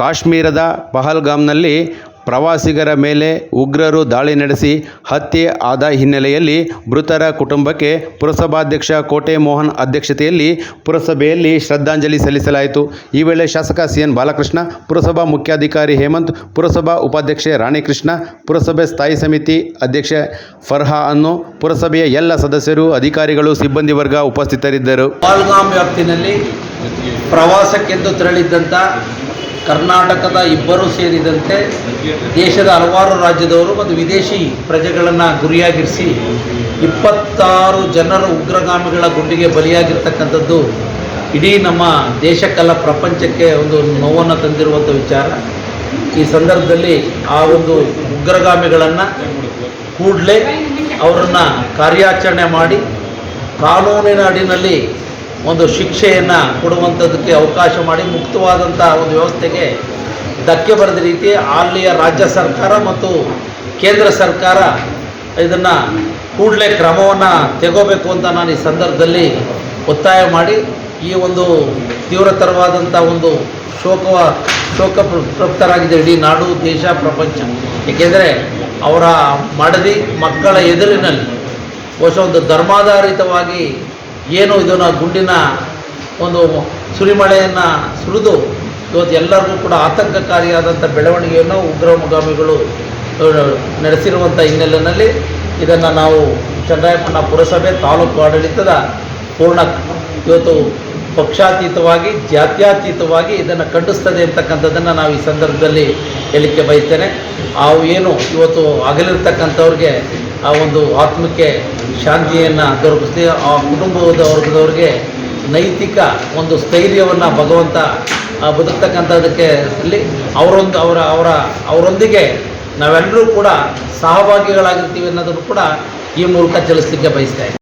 ಕಾಶ್ಮೀರದ ಪಹಲ್ಗಾಮ್ನಲ್ಲಿ ಪ್ರವಾಸಿಗರ ಮೇಲೆ ಉಗ್ರರು ದಾಳಿ ನಡೆಸಿ ಹತ್ಯೆ ಆದ ಹಿನ್ನೆಲೆಯಲ್ಲಿ ಮೃತರ ಕುಟುಂಬಕ್ಕೆ ಪುರಸಭಾಧ್ಯಕ್ಷ ಕೋಟೆ ಮೋಹನ್ ಅಧ್ಯಕ್ಷತೆಯಲ್ಲಿ ಪುರಸಭೆಯಲ್ಲಿ ಶ್ರದ್ಧಾಂಜಲಿ ಸಲ್ಲಿಸಲಾಯಿತು. ಈ ವೇಳೆ ಶಾಸಕ ಸಿಎನ್ ಬಾಲಕೃಷ್ಣ, ಪುರಸಭಾ ಮುಖ್ಯಾಧಿಕಾರಿ ಹೇಮಂತ್, ಪುರಸಭಾ ಉಪಾಧ್ಯಕ್ಷೆ ರಾಣಿಕೃಷ್ಣ, ಪುರಸಭೆ ಸ್ಥಾಯಿ ಸಮಿತಿ ಅಧ್ಯಕ್ಷೆ ಫರ್ಹಾ ಅನ್ನು, ಪುರಸಭೆಯ ಎಲ್ಲ ಸದಸ್ಯರು, ಅಧಿಕಾರಿಗಳು, ಸಿಬ್ಬಂದಿ ವರ್ಗ ಉಪಸ್ಥಿತರಿದ್ದರು. ವ್ಯಾಪ್ತಿನಲ್ಲಿ ಪ್ರವಾಸಕ್ಕೆಂದು ತೆರಳಿದ್ದಂಥ ಕರ್ನಾಟಕದ ಇಬ್ಬರು ಸೇರಿದಂತೆ ದೇಶದ ಹಲವಾರು ರಾಜ್ಯದವರು ಮತ್ತು ವಿದೇಶಿ ಪ್ರಜೆಗಳನ್ನು ಗುರಿಯಾಗಿರಿಸಿ ಇಪ್ಪತ್ತಾರು ಜನರ ಉಗ್ರಗಾಮಿಗಳ ಗುಂಡಿಗೆ ಬಲಿಯಾಗಿರ್ತಕ್ಕಂಥದ್ದು ಇಡೀ ನಮ್ಮ ದೇಶಕ್ಕಲ್ಲ, ಪ್ರಪಂಚಕ್ಕೆ ಒಂದು ನೋವನ್ನು ತಂದಿರುವಂಥ ವಿಚಾರ. ಈ ಸಂದರ್ಭದಲ್ಲಿ ಆ ಒಂದು ಉಗ್ರಗಾಮಿಗಳನ್ನು ಕೂಡಲೇ ಅವರನ್ನು ಕಾರ್ಯಾಚರಣೆ ಮಾಡಿ, ಕಾನೂನಿನ ಅಡಿನಲ್ಲಿ ಒಂದು ಶಿಕ್ಷೆಯನ್ನು ಕೊಡುವಂಥದಕ್ಕೆ ಅವಕಾಶ ಮಾಡಿ ಮುಕ್ತವಾದಂಥ ಒಂದು ವ್ಯವಸ್ಥೆಗೆ ಧಕ್ಕೆ ಬರೆದ ರೀತಿ ಅಲ್ಲಿಯ ರಾಜ್ಯ ಸರ್ಕಾರ ಮತ್ತು ಕೇಂದ್ರ ಸರ್ಕಾರ ಇದನ್ನು ಕೂಡಲೇ ಕ್ರಮವನ್ನು ತೆಗೋಬೇಕು ಅಂತ ನಾನು ಈ ಸಂದರ್ಭದಲ್ಲಿ ಒತ್ತಾಯ ಮಾಡಿ ಈ ಒಂದು ತೀವ್ರತರವಾದಂಥ ಒಂದು ಶೋಕವ ಶೋಕ ತೃಪ್ತರಾಗಿದೆ ಇಡೀ ನಾಡು, ದೇಶ, ಪ್ರಪಂಚ. ಏಕೆಂದರೆ ಅವರ ಮಡದಿ ಮಕ್ಕಳ ಎದುರಿನಲ್ಲಿ ಬಹುಶಃ ಒಂದು ಧರ್ಮಾಧಾರಿತವಾಗಿ ಏನು ಇದನ್ನು ಗುಂಡಿನ ಒಂದು ಸುರಿಮಳೆಯನ್ನು ಸುರಿದು ಇವತ್ತು ಎಲ್ಲರಿಗೂ ಕೂಡ ಆತಂಕಕಾರಿಯಾದಂಥ ಬೆಳವಣಿಗೆಯನ್ನು ಉಗ್ರಮುಗಾಮಿಗಳು ನಡೆಸಿರುವಂಥ ಹಿನ್ನೆಲೆಯಲ್ಲಿ ಇದನ್ನು ನಾವು ಚನ್ನರಾಯಪಟ್ಟಣ ಪುರಸಭೆ ತಾಲೂಕು ಆಡಳಿತದ ಪೂರ್ಣ ಇವತ್ತು ಪಕ್ಷಾತೀತವಾಗಿ, ಜಾತ್ಯಾತೀತವಾಗಿ ಇದನ್ನು ಖಂಡಿಸ್ತದೆ ಅಂತಕ್ಕಂಥದ್ದನ್ನು ನಾವು ಈ ಸಂದರ್ಭದಲ್ಲಿ ಹೇಳಿಕೆ ಬಯಸ್ತೇನೆ. ಅವು ಏನು ಇವತ್ತು ಅಗಲಿರ್ತಕ್ಕಂಥವ್ರಿಗೆ ಆ ಒಂದು ಆತ್ಮಕ್ಕೆ ಶಾಂತಿಯನ್ನು ದೊರಕಿಸ್ತೀವಿ ಆ ಕುಟುಂಬದ ವರ್ಗದವ್ರಿಗೆ ನೈತಿಕ ಒಂದು ಸ್ಥೈರ್ಯವನ್ನು ಭಗವಂತ ಬದುಕ್ತಕ್ಕಂಥದಕ್ಕೆ ಅಲ್ಲಿ ಅವರೊಂದು, ಅವರ ಅವರ, ಅವರೊಂದಿಗೆ ನಾವೆಲ್ಲರೂ ಕೂಡ ಸಹಭಾಗಿಗಳಾಗಿರ್ತೀವಿ ಅನ್ನೋದನ್ನು ಕೂಡ ಈ ಮೂಲಕ ತಿಳಿಸ್ಲಿಕ್ಕೆ ಬಯಸ್ತಾ